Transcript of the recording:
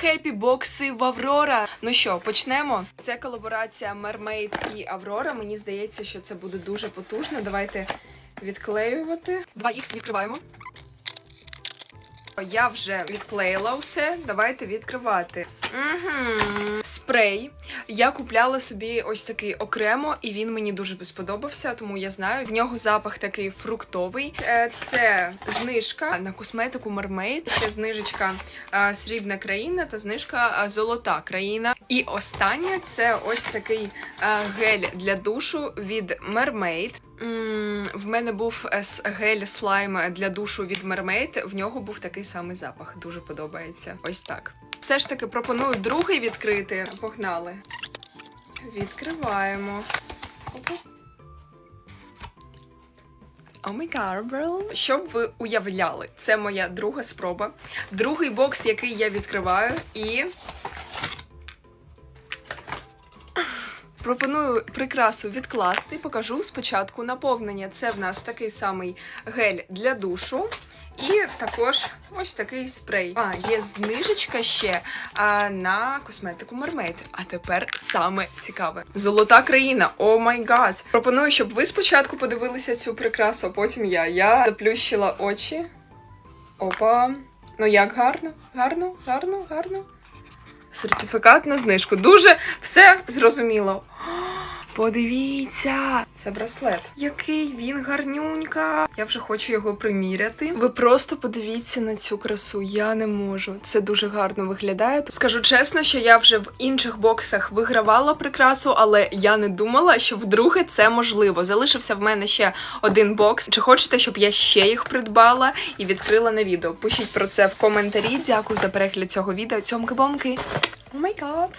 Хеппі бокси в Аврора. Ну що, почнемо? Це колаборація Mermaid і Аврора. Мені здається, що це буде дуже потужно. Давайте відклеювати. Два їх відкриваємо. Я вже відклеїла усе. Давайте відкривати. Угу. Спрей. Я купляла собі ось такий окремо, і він мені дуже сподобався, тому я знаю. В нього запах такий фруктовий. Е, Це знижка на косметику Mermaid. Ще знижечка е, срібна країна та знижка е, золота країна. І останнє це ось такий гель для душу від Mermaid. В мене був гель слайм для душу від Mermaid. В нього був такий самий запах. Дуже подобається. Ось так. Все ж таки пропоную другий відкрити. Погнали. Відкриваємо. My God, bro. Щоб ви уявляли, це моя друга спроба. Другий бокс, який я відкриваю, і. Пропоную прикрасу відкласти. Покажу спочатку наповнення. Це в нас такий самий гель для душу. І також ось такий спрей. А, є знижечка ще а, на косметику Mermaid. А тепер саме цікаве. Золота країна. О май гад. Пропоную, щоб ви спочатку подивилися цю прикрасу, а потім я. Я заплющила очі. Опа. Ну як гарно, гарно, гарно, гарно. Сертифікат на знижку. Дуже все зрозуміло. Подивіться, це браслет. Який він гарнюнька. Я вже хочу його приміряти. Ви просто подивіться на цю красу. Я не можу. Це дуже гарно виглядає. Скажу чесно, що я вже в інших боксах вигравала прикрасу, але я не думала, що вдруге це можливо. Залишився в мене ще один бокс. Чи хочете, щоб я ще їх придбала і відкрила на відео? Пишіть про це в коментарі. Дякую за перегляд цього відео. Цьомки-бомки. О май гад.